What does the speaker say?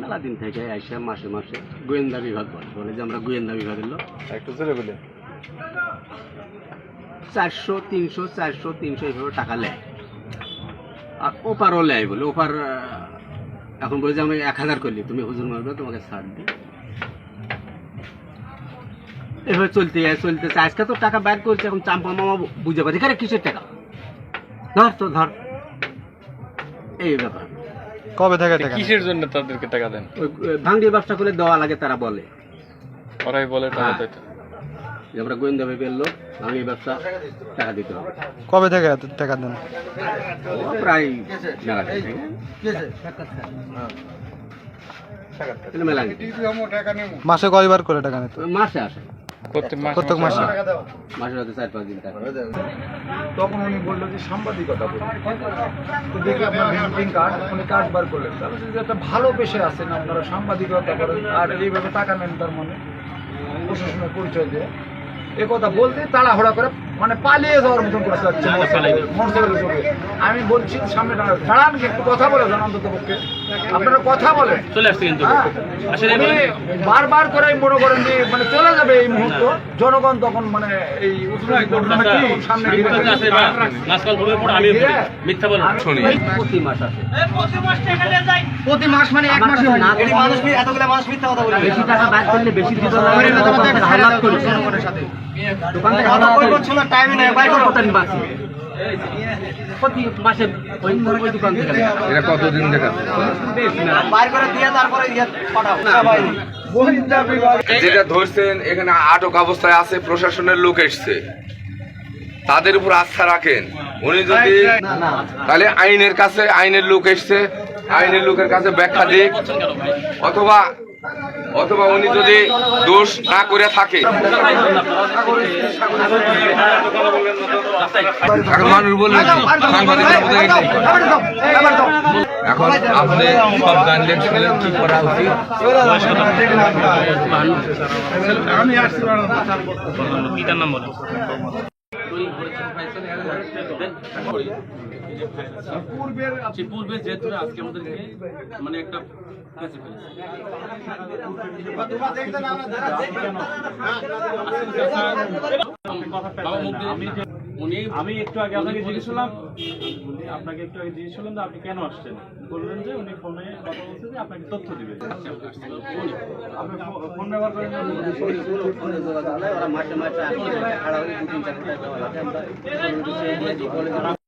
মেলা দিন থেকে এসে মাসে মাসে গোয়েন্দা বিভাগ বলে। বলে যে আমরা গোয়েন্দা বিভাগের লোক। একটু জোরে বলে চারশো তিনশো চারশো তিনশো এইভাবে টাকা নেয় আর ওপারও নেয় বলে। ওপার এখন বলে যে আমি এক হাজার করলি তুমি হুজুর মারবে তোমাকে ছাড় দিই। এভাবে চলতে যায় চলতেছে আজকে তো টাকা ব্যাক করছে এখন চাম্পা মামা বুঝে পাচ্ছে। এখানে কিসের টাকা? ধর তো ধর। এই ব্যাপার। কবে থেকে টাকা কিসের জন্য তাদেরকে টাকা দেন? ওই ভাঙ্গি ব্যবসা করে দেওয়া লাগে তারা বলে। ওরাই বলে টাকা হ্যাঁ। দিতে যে আমরা গোয়েন্দা বিভাগের লোক ভাঙ্গি ব্যবসা টাকা দিতে হবে। কবে থেকে এত টাকা দেন? প্রায় মেলা কিন্তু মেলা। মাসে কয়বার করে টাকা নিত? মাসে আসে। প্রত্যেক মাসে। মাসে। হয়তো চার পাঁচ দিন তখন উনি বলল যে সাংবাদিকতা বলি তো দেখি আপনার ভিজিটিং কার্ড উনি কার্ড বার করলেন। তাহলে যদি একটা ভালো পেশে আছেন আপনারা সাংবাদিকতা করেন আর এইভাবে টাকা নেন তার মানে প্রশাসনের পরিচয় দিয়ে। এ কথা বলতে তাড়াহুড়া করে মানে পালিয়ে যাওয়ার মতন করে যাচ্ছে মোটরসাইকেলের যোগে আমি বলছি সামনে দাঁড়ান। একটু কথা বলে যান অন্তত পক্ষে। আপনারা কথা বলেন। চলে আসছে কিন্তু হ্যাঁ। বারবার করে মনে করেন যে মানে চলে যাবে এই মুহূর্ত। জনগণ তখন মানে এই সামনে প্রতি মাস আসে। প্রতি মাস মানে এক মাসে হয় না। মানুষ এতগুলো মানুষ মিথ্যা কথা বলে। বেশি টাকা ব্যাক করলে বেশি দিতে হবে দোকান কতদিন ইয়ে যেটা ধরছেন এখানে আটক অবস্থায় আছে প্রশাসনের লোক এসছে। তাদের উপর আস্থা রাখেন। উনি যদি তাহলে আইনের কাছে আইনের লোক এসছে। আইনের লোকের কাছে ব্যাখ্যা দিক। অথবা অথবা উনি যদি দোষ না করে থাকে। এখন মানুষ বলবে আপনি সব জানলেন শুনলেন কি করা উচিত? সে যেহেতু আজকে আমাদেরকে মানে একটা উনি আমি একটু আগে আপনাকে জিজ্ঞেস করলাম, আপনাকে একটু আগে জিজ্ঞেস করলাম আপনি কেন আসছেন? বললেন যে উনি ফোনে কথা আপনাকে তথ্য দিবে ফোন ব্যবহার করেন মাসে মাসে